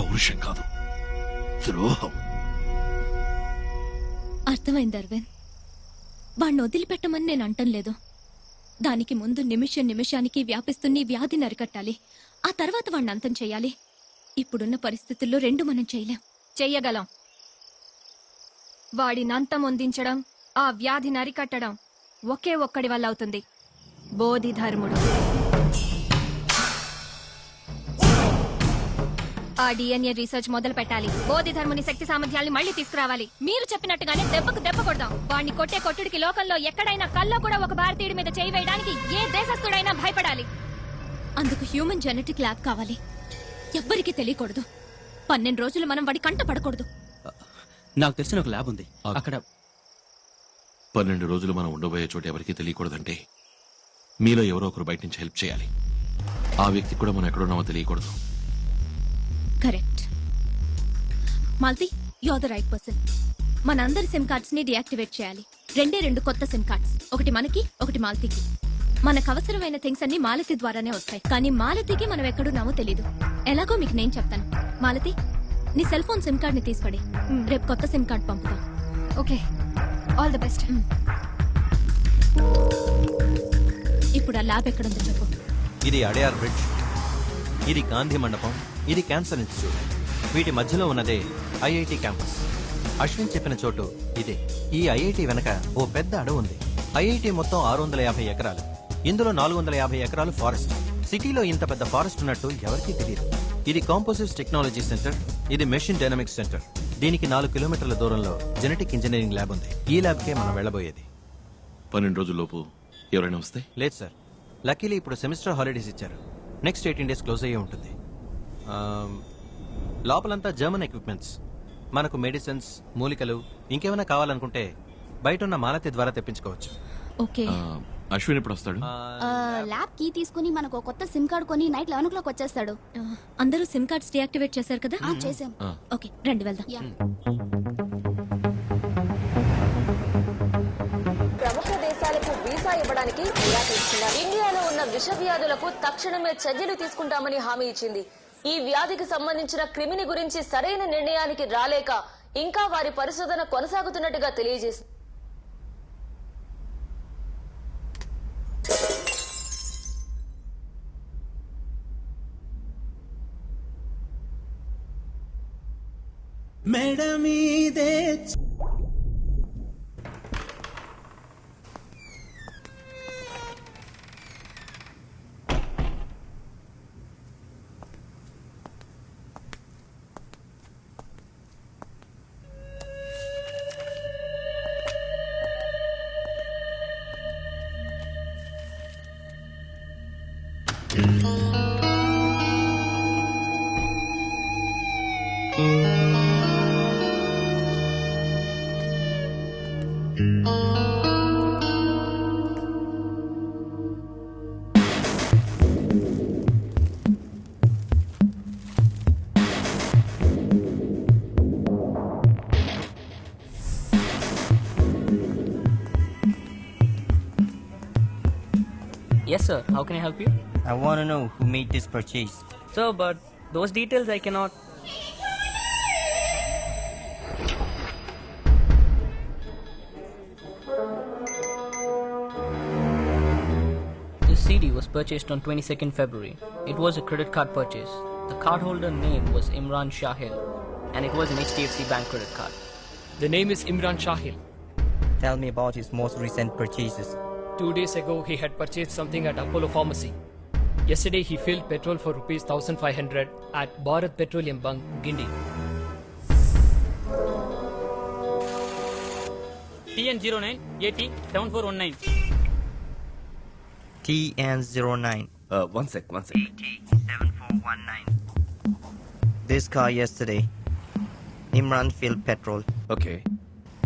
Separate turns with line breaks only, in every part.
పౌరుషం కాదు. ద్రోహం.
అర్థమైంది అరవింద్. వాణ్ణి వదిలిపెట్టమని నేను అంటం లేదు. దానికి ముందు నిమిషం నిమిషానికి వ్యాపిస్తున్న వ్యాధిని అరికట్టాలి ఆ తర్వాత వాణ్ణి అంతం చేయాలి. ఇప్పుడున్న పరిస్థితుల్లో రెండు మనం చేయలేం.
చెయ్యగలం వాడిని అంతం అందించడం ఆ వ్యాధిని అరికట్టడం ఒకే ఒక్కడి వల్ల అవుతుంది. బోధిధర్ముడు. ఆ డిఎన్ఏ రీసెర్చ్ మొదలు పెట్టాలి. బోధిధర్ముని శక్తి సామర్థ్యాల్ని మళ్ళీ తీసుకురావాలి. మీరు చెప్పినట్టుగానే దెబ్బకు దెబ్బ కొడదాం. వాడిని కొట్టే కొట్టుడికి లోకంలో ఎక్కడైనా కల్లో కూడా ఒక భారతీయుడి మీద చేయి వేయడానికి ఏ దేశస్థుడైనా భయపడాలి.
అందుకు హ్యూమన్ జెనెటిక్ ల్యాబ్ కావాలి. ఎవ్వరికీ తెలియకూడదు. పన్నెండు రోజులు మనం వాడి కంట పడకూడదు.
నాకు తెలిసిన ఒక ల్యాబ్ ఉంది. అక్కడ
పన్నెండు రోజులు మనం ఉండబోయే చోటు ఎవరికీ తెలియకూడదంటే మీలో ఎవరో ఒకరు బయట నుంచి హెల్ప్ చేయాలి. ఆ వ్యక్తి కూడా మనం ఎక్కడున్నామో తెలియకూడదు.
Correct. Malti you are the right person మనందరి సిమ్ కార్డ్స్ని డియాక్టివేట్ చేయాలి. రెండే రెండు కొత్త సిమ్ కార్డ్స్. ఒకటి మనకి ఒకటి మాలతికి. మనకు అవసరమైన థింగ్స్ అన్ని మాలతి ద్వారానే వస్తాయి. కానీ మాలతికి మనం ఎక్కడున్నామో తెలీదు. ఎలాగో మీకు నేను చెప్తాను. మాలతి నీ సెల్ ఫోన్ సిమ్ కార్డ్ని తీసుకోండి రేపు కొత్త సిమ్ కార్డ్ పంపుతాం.
ఓకే. ఆల్ ద బెస్ట్
ఇప్పుడు ఆ ల్యాబ్ ఎక్కడుందో చెప్పు.
ఇది అడయార్ బ్రిడ్జ్. ఇది గాంధీ మండపం. ఇది క్యాన్సర్ ఇన్స్టిట్యూట్ వీటి మధ్యలో ఉన్నదే ఐఐటి క్యాంపస్ అశ్విన్ చెప్పిన చోటు ఇదే. ఈ ఐఐటి వెనక ఓ పెద్ద అడవి ఉంది. ఐఐటి మొత్తం ఆరు వందల యాభై ఎకరాలు. ఇందులో నాలుగు వందల యాభై ఎకరాలు ఫారెస్ట్ సిటీలో ఇంత పెద్ద ఫారెస్ట్ ఉన్నట్టు ఎవరికీ తెలియదు. ఇది కాంపోజిట్స్ టెక్నాలజీ సెంటర్ ఇది మెషిన్ డైనమిక్స్ సెంటర్ దీనికి నాలుగు కిలోమీటర్ల దూరంలో జెనెటిక్ ఇంజనీరింగ్ ల్యాబ్ ఉంది. ఈ ల్యాబ్కే మనం వెళ్ళబోయేది.
పన్నెండు రోజుల్లోపు ఎవరైనా వస్తే?
లేదు సార్. లక్కీలీ ఇప్పుడు సెమిస్టర్ హాలిడేస్ ఇచ్చారు. నెక్స్ట్ ఎయిటీన్ డేస్ క్లోజ్ అయ్యే ఉంటుంది. లోపలంతా జర్మన్ ఎక్విప్మెంట్స్. మనకు మెడిసిన్స్ మూలికలు ఇంకేమైనా కావాలనుకుంటే బయట ఉన్న మాలతి ద్వారా తెప్పించుకోవచ్చు.
ఓకే.
ఆ, అశ్విన్ ఎప్పుడు వస్తాడు?
ల్యాబ్ కీ తీసుకుని మనకు కొత్త సిమ్ కార్డ్ కొని నైట్ లెవెన్ ఓ క్లాక్ వచ్చేస్తాడు.
అందరూ సిమ్ కార్డ్స్ డియాక్టివేట్ చేశారు కదా?
ఆ, చేసాం
ఓకే రండి వెళ్దాం.
ప్రముఖ దేశాలకు వీసా ఇవ్వడానికి ఇండియాలో ఉన్న విషవ్యాధులకు తక్షణమే చర్యలు తీసుకుంటామని హామీ ఇచ్చింది. ఈ వ్యాధికి సంబంధించిన క్రిమిని గురించి సరైన నిర్ణయానికి రాలేక ఇంకా వారి పరిశోధన కొనసాగుతున్నట్టుగా తెలియజేసింది
嗯。Sir. How can I help you?
I want to know who made this purchase.
Sir, but those details I cannot. This CD was purchased on 22nd February. It was a credit card purchase. The cardholder name was Imran Shahil, and it was an HDFC Bank credit card.
The name is Imran Shahil.
Tell me about his most recent purchases.
Two days ago, he had purchased something at Apollo Pharmacy. Yesterday, he filled petrol for rupees 1500 at Bharat Petroleum Bunk, Gindi.
TN09 AT 7419.
TN09.
Uh, one sec, one sec.
7419. This car yesterday. Imran filled petrol.
Okay.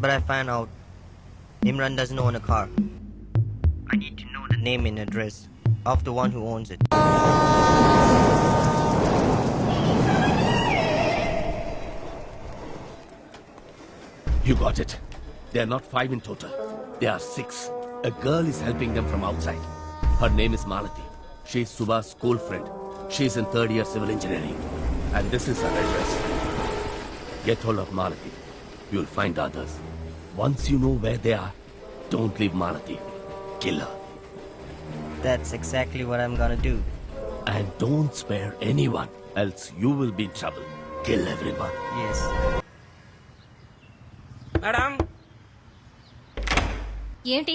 But I found out Imran doesn't own a car. Name and address of the one who owns it.
You got it. They are not five in total. They are six. A girl is helping them from outside. Her name is Malati. She is Subha's school friend. She is in third year civil engineering. And this is her address. Get hold of Malati. You'll find others. Once you know where they are, don't leave Malati. Kill her.
That's exactly what I'm gonna do.
And don't spare anyone, else you will be in trouble. Kill everyone.
Yes.
Madam
ఏంటి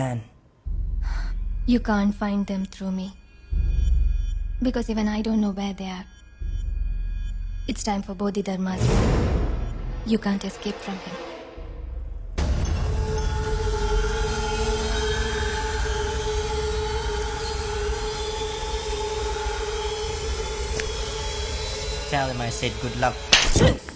plan.
You can't find them through me. Because even I don't know where they are. It's time for Bodhidharma's. You can't escape from him.
Tell him I said good luck.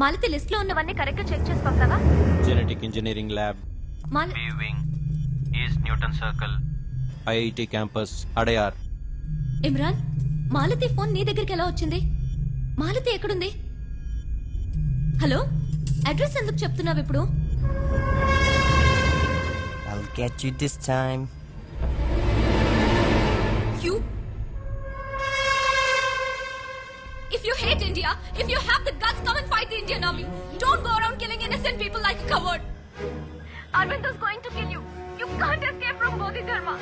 Malathi లిస్ట్లో ఉన్నవన్నీ కరెక్ట్గా check చేసి పంపావా
genetic engineering lab
మాల
wing east Newton circle IIT campus Adyar
Imran Malathi phone నీ దగ్గరికి ఎలా వచ్చింది? మాలతి ఎక్కడుంది? హలో అడ్రస్ ఎందుకు చెప్తున్నావు ఇప్పుడు?
I'll get you this time.
If you hate India, if you have the guts, come and fight the Indian army. Don't go around killing innocent people like a coward. Arvind is going to kill you. You can't escape from Bodhi Dharma.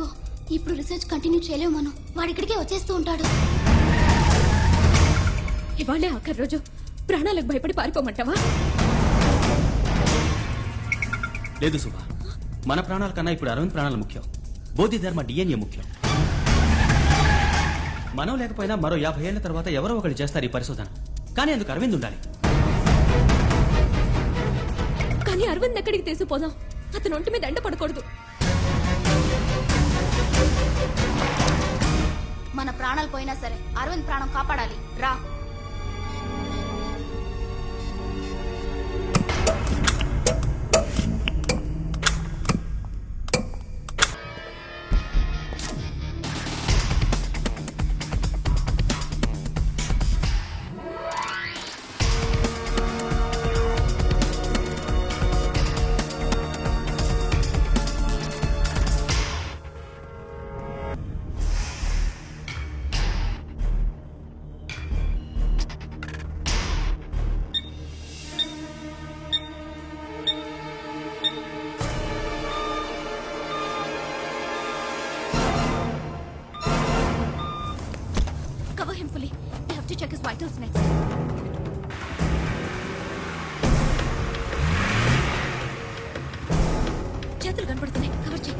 Go ఇప్పుడు research continue చేయలేము మనం. వాడు ఇక్కడికే వచ్చేస్తూ ఉంటాడు.
ఇవాళే ఆఖరి రోజు ప్రాణాలకు భయపడి పారిపోమంటావా?
లేదు సుభా. మన ప్రాణాల కన్నా ఇప్పుడు అరవింద్ ప్రాణాలు ముఖ్యం. బోధి ధర్మ డిఎన్ఏ ముఖ్యం. మనం లేకపోయినా మరో యాభై ఏళ్ళ తర్వాత ఎవరో ఒకరు చేస్తారు ఈ పరిశోధన. కానీ అందుకు అరవింద్ ఉండాలి.
కానీ అరవింద్ ఎక్కడికి తీసుకుపోదాం? అతను ఒంటి మీద ఎండ పడకూడదు.
మన ప్రాణాలు పోయినా సరే అరవింద్ ప్రాణం కాపాడాలి. రా.
Battle's next. చేతులు కనపడుతున్నాయి కవర్ చేయి